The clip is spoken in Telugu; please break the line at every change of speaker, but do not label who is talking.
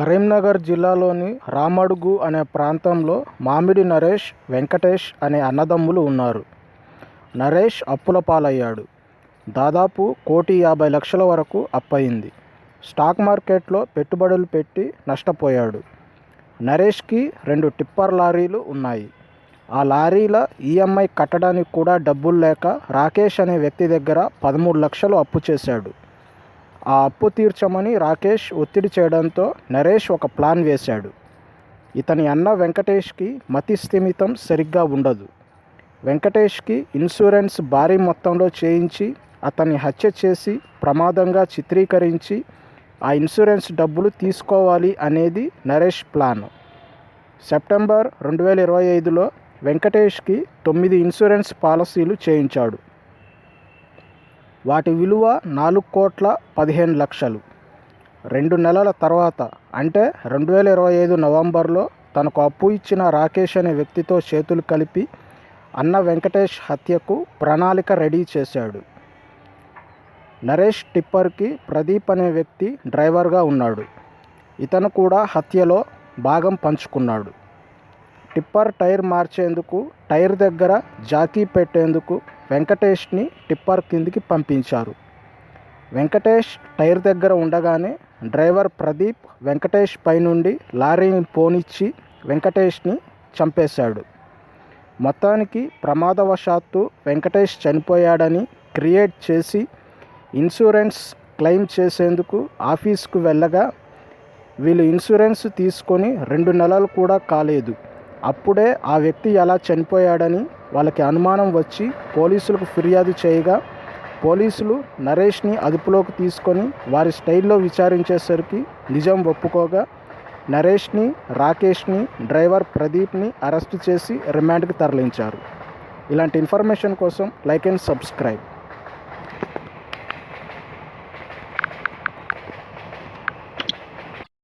కరీంనగర్ జిల్లాలోని రామడుగు అనే ప్రాంతంలో మామిడి నరేష్ వెంకటేష్ అనే అన్నదమ్ములు ఉన్నారు. నరేష్ అప్పుల పాలయ్యాడు. దాదాపు కోటి యాభై లక్షల వరకు అప్పయింది. స్టాక్ మార్కెట్లో పెట్టుబడులు పెట్టి నష్టపోయాడు. నరేష్కి రెండు టిప్పర్ లారీలు ఉన్నాయి. ఆ లారీల ఈఎంఐ కట్టడానికి కూడా డబ్బులు లేక రాకేష్ అనే వ్యక్తి దగ్గర పదమూడు లక్షలు అప్పు చేశాడు. ఆ అప్పు తీర్చమని రాకేష్ ఒత్తిడి చేయడంతో నరేష్ ఒక ప్లాన్ వేశాడు. ఇతని అన్న వెంకటేష్కి మతి స్థిమితం సరిగ్గా ఉండదు. వెంకటేష్కి ఇన్సూరెన్స్ భారీ మొత్తంలో చేయించి అతన్ని హత్య చేసి ప్రమాదంగా చిత్రీకరించి ఆ ఇన్సూరెన్స్ డబ్బులు తీసుకోవాలి అనేది నరేష్ ప్లాన్. సెప్టెంబర్ రెండు వేల ఇరవై ఐదులో వెంకటేష్కి తొమ్మిది ఇన్సూరెన్స్ పాలసీలు చేయించాడు. వాటి విలువ నాలుగు కోట్ల పదిహేను లక్షలు. రెండు నెలల తర్వాత అంటే రెండు వేల ఇరవై ఐదు నవంబర్లో తనకు అప్పు ఇచ్చిన రాకేష్ అనే వ్యక్తితో చేతులు కలిపి అన్న వెంకటేష్ హత్యకు ప్రణాళిక రెడీ చేశాడు. నరేష్ టిప్పర్కి ప్రదీప్ అనే వ్యక్తి డ్రైవర్గా ఉన్నాడు. ఇతను కూడా హత్యలో భాగం పంచుకున్నాడు. టిప్పర్ టైర్ మార్చేందుకు టైర్ దగ్గర జాకీ పెట్టేందుకు వెంకటేష్ని టిప్పర్ కిందికి పంపించారు. వెంకటేష్ టైర్ దగ్గర ఉండగానే డ్రైవర్ ప్రదీప్ వెంకటేష్ పైనుండి లారీని పోనిచ్చి వెంకటేష్ని చంపేశాడు. మొత్తానికి ప్రమాదవశాత్తు వెంకటేష్ చనిపోయాడని క్రియేట్ చేసి ఇన్సూరెన్స్ క్లెయిమ్ చేసేందుకు ఆఫీస్కు వెళ్ళగా వీళ్ళు ఇన్సూరెన్స్ తీసుకొని రెండు నెలలు కూడా కాలేదు. అప్పుడే ఆ వ్యక్తి ఎలా చనిపోయాడని వాళ్ళకి అనుమానం వచ్చి పోలీసులకు ఫిర్యాదు చేయగా పోలీసులు నరేష్ని అదుపులోకి తీసుకొని వారి స్టైల్లో విచారించేసరికి నిజం ఒప్పుకోగా నరేష్ని రాకేష్ని డ్రైవర్ ప్రదీప్ని అరెస్ట్ చేసి రిమాండ్కి తరలించారు. ఇలాంటి ఇన్ఫర్మేషన్ కోసం లైక్ అండ్ సబ్స్క్రైబ్.